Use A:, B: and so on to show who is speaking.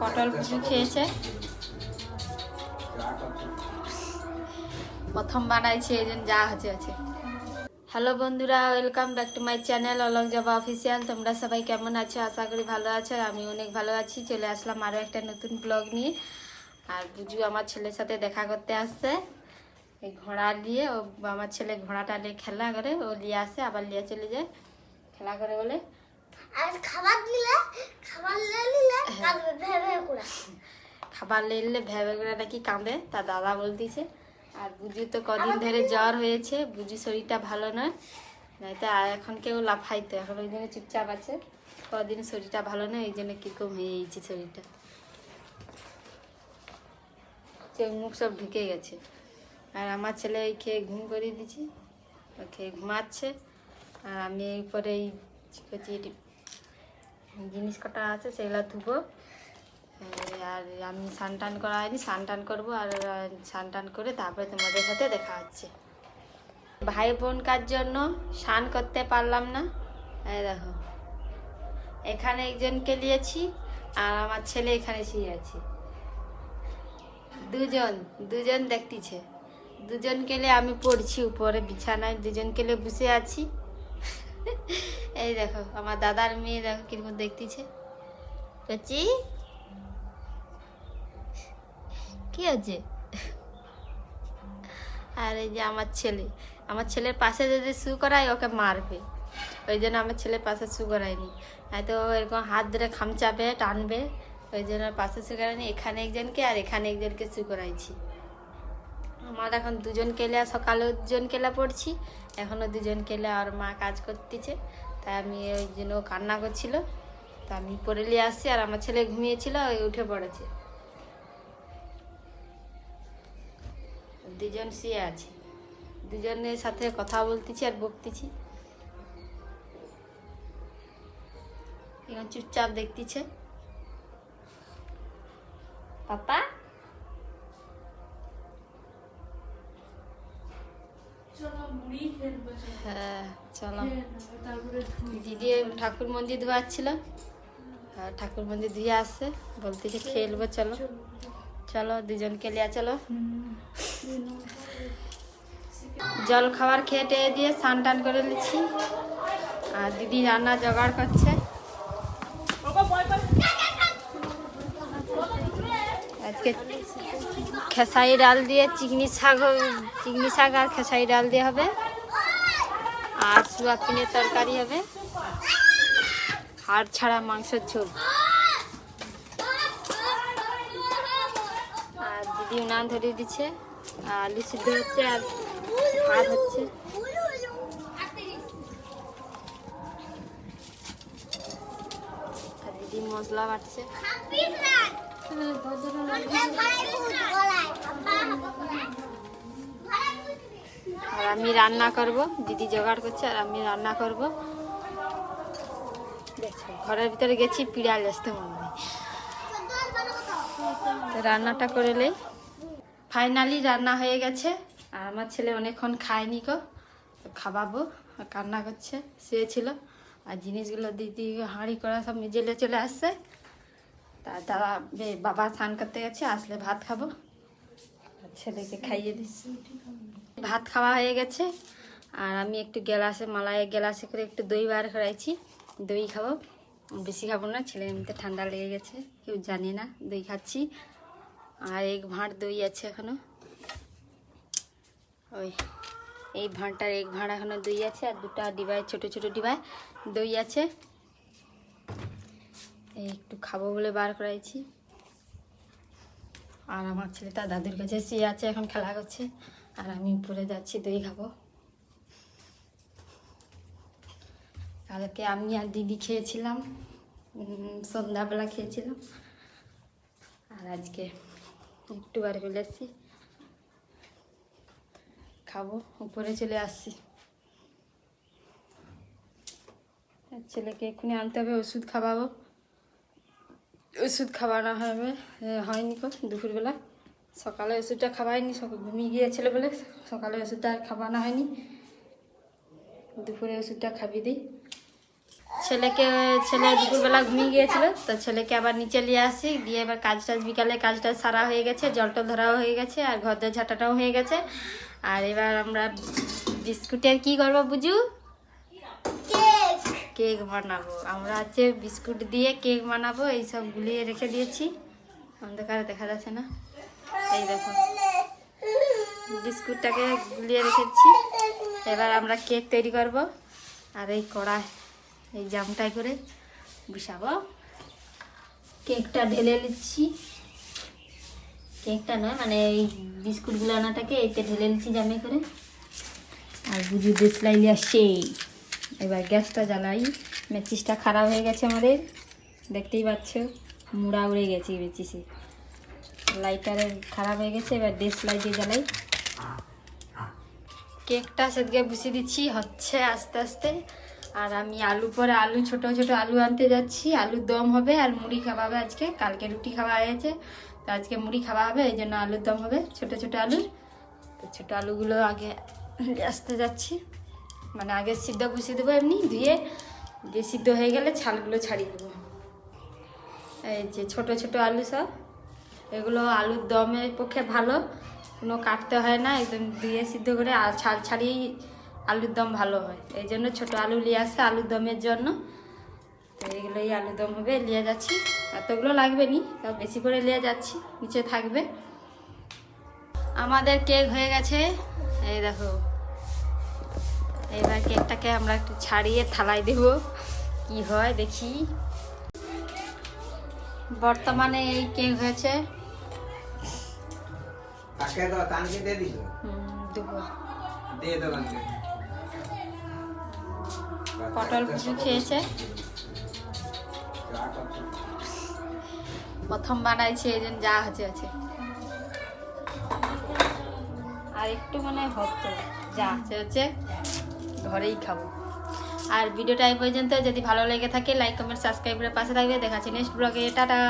A: পটল কিছু খেয়েছে। প্রথম বানাইছি, এই জন্য যা হচ্ছে আছে। হ্যালো বন্ধুরা, welcome back to my channel, Alok Joba official. তোমরা সবাই কেমন আছো? আশা করি ভালো আছো আমি অনেক ভালো আছি। চলে আসলাম আরও একটা নতুন ব্লগ নিয়ে। আর বুজু আমার ছেলের সাথে দেখা করতে আসছে। এই ঘোড়া নিয়ে, ও আমার ছেলে ঘোড়াটা নিয়ে খেলা করে, ও নিয়ে আসে, আবার নিয়ে চলে যায়। খেলা করে বলে
B: আর খাবার দিলে খাবার নিলে কাঁদবে ভে ভে করে
A: খাবার নিলে ভেবে করে নাকি কাঁদে? তা দাদা বলতেছে। আর বুজু তো কদিন ধরে জ্বর হয়েছে বুজু শরীরটা ভালো নয়। নয়তো আর এখন কেউ লাফাইতো এখন ওই জন্য চুপচাপ আছে। কদিন শরীরটা ভালো নয় এই জন্য কীরকম হয়ে গেছে শরীরটা। মুখ সব ঢুকে গেছে। আর আমার ছেলে এই খেয়ে ঘুম করিয়ে দিচ্ছি ও খেয়ে ঘুমাচ্ছে। আর আমি এই পরে এই কচি জিনিস কটা আছে সেগুলো ধুবো। আর আমি স্নান টান করা হয়নি স্নান টান করব আর স্নান টান করে তারপরে তোমাদের সাথে দেখা হচ্ছে। ভাই বোন কার জন্য স্নান করতে পারলাম না? দেখো, এখানে একজনকে নিয়েছি আর আমার ছেলে এখানে শুয়ে আছে। দুজন দুজন দেখতেছে। দুজন কেলে আমি পড়ছি উপরে বিছানায়, দুজন কেলে বসে আছি। এই দেখো, আমার দাদার মেয়ে দেখো কীরকম দেখতেছে। কচি, কি আছে আর এই যে আমার ছেলে, আমার ছেলের পাশে যদি শু করাই ওকে মারবে। ওই জন্য আমার ছেলের পাশে শু করায়নি। হয়তো এরকম হাত ধরে খামচাবে, টানবে, ওই জন্য পাশে শু করায়নি, এখানে একজনকে আর এখানে একজনকে শু করাইছি। আমার এখন দুজন কেলে আর সকালেও দুজন কেলা পড়ছি এখনও দুজন কেলে আর মা কাজ করতেছে। তাই আমি ওই জন্য কান্না করছিল। তা আমি পড়ে নিয়ে আসছি আর আমার ছেলে ঘুমিয়েছিল উঠে পড়েছে। দুজন শুয়ে আছে। দুজনের সাথে কথা বলতেছি আর বকতেছি। চুপচাপ দেখতেছে। পাপা? হ্যাঁ চলো। দিদি ঠাকুর মন্দির ধোয়াচ্ছিল। আর ঠাকুর মন্দির ধুয়ে আসছে বলতেছে খেলব চলো। চলো। দুজনকে লিয়া চলো। জল খাবার খেয়ে টেয়ে দিয়ে স্নান টান করে নিচ্ছি। আর দিদি রান্না জোগাড় করছে। আজকে খেসারি ডাল দিয়ে চিংড়ি শাক চিংড়ি শাক আর খেসারি ডাল দিয়ে হবে। আর সোয়াবিনের তরকারি হবে। আর ছাড়া মাংসের ঝোল। আর দিদি উনান ধরিয়ে দিচ্ছে। আর আলু সিদ্ধ হচ্ছে আর ভাত হচ্ছে। দিদি মশলা বাটছে। আর আমি রান্না করব, দিদি জোগাড় করছে, আর আমি রান্না করব। ঘরের ভিতরে গেছি পিড়াল আসতে মনে রান্নাটা করে নেই। ফাইনালি রান্না হয়ে গেছে, আর আমার ছেলে অনেকক্ষণ খায়নি গো। খাওয়াবো কান্না করছে, শুয়েছিল। আর জিনিসগুলো দিদি হাঁড়ি করা সব মেজেলে চলে আসছে। তা দাদা বাবা স্নান করতে গেছে, আসলে ভাত খাব। ছেলেকে খাইয়ে দিচ্ছি ভাত খাওয়া হয়ে গেছে, আর আমি একটু গ্লাসে, মালায় গ্লাসে করে একটু দই বার করাইছি। দই খাব, বেশি খাব না ছেলে এমনিতে ঠান্ডা লেগে গেছে, কেউ জানে না, দই খাচ্ছি। আর এক ভাঁড় দই আছে এখনও। ওই, এই ভাঁড়টার এক ভাঁড় এখনও দই আছে, আর দুটা ডিবায়, ছোট ছোট ডিবায় দই আছে। একটু খাব বলে বার করাইছি। আর আমার ছেলেটা দাদুর কাছে শুয়ে আছে, এখন খেলা করছে। আর আমি উপরে যাচ্ছি, দই খাব। কালকে আমি আর দিদি খেয়েছিলাম সন্ধ্যাবেলা খেয়েছিলাম। আর আজকে একটু বার চলে এসছি খাব, উপরে চলে আসছি। ছেলেকে এক্ষুনি আনতে হবে, ওষুধ খাওয়াবো। ওষুধ খাওয়ানো এ, হয়নি কো দুপুরবেলা। সকালে ওষুধটা খাওয়াইনি ঘুমিয়ে গিয়েছিল বলে সকালে ওষুধটা আর খাওয়ানো হয়নি। দুপুরে ওষুধটা খাবি দিই ছেলেকে ছেলে দুপুরবেলা ঘুমিয়ে গিয়েছিল তো ছেলেকে আবার নিচে নিয়ে আসি দিয়ে এবার কাজ টাজ বিকালে কাজ টাজ সারা হয়ে গেছে জলটা ধরাও হয়ে গেছে আর ঘর দর ঝাঁটাটাও হয়ে গেছে। আর এবার আমরা বিস্কুটের কি করব বুঝু?
B: কেক
A: বানাবো। আমরা হচ্ছে বিস্কুট দিয়ে কেক বানাবো এইসব গুলিয়ে রেখে দিয়েছি। অন্ধকারে দেখা যাচ্ছে না। এই দেখো, বিস্কুটটাকে গুলিয়ে রেখেছি। এবার আমরা কেক তৈরি করব আর এই কড়াই এই জামটাই করে বসাবো। কেকটা ঢেলে নিচ্ছি। কেকটা নয় মানে এই বিস্কুটগুলো আনাটাকে এইতে ঢেলে নিচ্ছি জামে করে। আর বুঝু দেশলাই নিয়ে আসছে। এবার গ্যাসটা জ্বালাই। মেচিসটা খারাপ হয়ে গেছে আমাদের। দেখতেই পাচ্ছ, মুড়া উড়ে গেছে মেচিসে লাইটারে খারাপ হয়ে গেছে, এবার দেশ লাই দিয়ে জ্বালাই। কেকটা সেদিকে বসিয়ে দিচ্ছি, হচ্ছে আস্তে আস্তে। আর আমি আলু পরে আলু, ছোট ছোট আলু আনতে যাচ্ছি। আলুর দম হবে আর মুড়ি খাওয়া হবে আজকে। কালকে রুটি খাওয়া হয়েছে তো আজকে মুড়ি খাওয়া হবে, এই জন্য আলুর দম হবে, ছোট ছোট আলুর। তো ছোটো আলুগুলো আগে আসতে যাচ্ছি। মানে আগে সিদ্ধ বসিয়ে দেবো এমনি, ধুয়ে দিয়ে সিদ্ধ হয়ে গেলে ছালগুলো ছাড়িয়ে দেবো। এই যে ছোট ছোট আলু সব, এগুলো আলুর দমের পক্ষে ভালো, কোনো কাটতে হয় না, একদম দিয়ে সিদ্ধ করে আর ছাল ছাড়িয়েই আলুর দম ভালো হয়। এই জন্য ছোটো আলু নিয়ে আসে আলুর দমের জন্য। তো এইগুলোই আলুর দম হবে, নিয়ে যাচ্ছি। এতগুলো লাগবে নি, তাও বেশি করে নিয়ে যাচ্ছি, নিচে থাকবে। আমাদের কেক হয়ে গেছে। এই দেখো এবার কেকটাকে আমরা একটু ছাড়িয়ে থালায় দেব। কি হয় দেখি। বর্তমানে এই কেক হয়েছে। পটল কিছু খেয়েছে। প্রথম বানাইছে এই জন্য যা হচ্ছে আছে আর একটু মানে হতো যা। আছে হচ্ছে ঘরেই খাব। আর ভিডিওটা এই পর্যন্ত। যদি ভালো লেগে থাকে লাইক কমেন্ট সাবস্ক্রাইবের পাশে থাকবে। দেখাচ্ছি নেক্সট ব্লগে টাটা!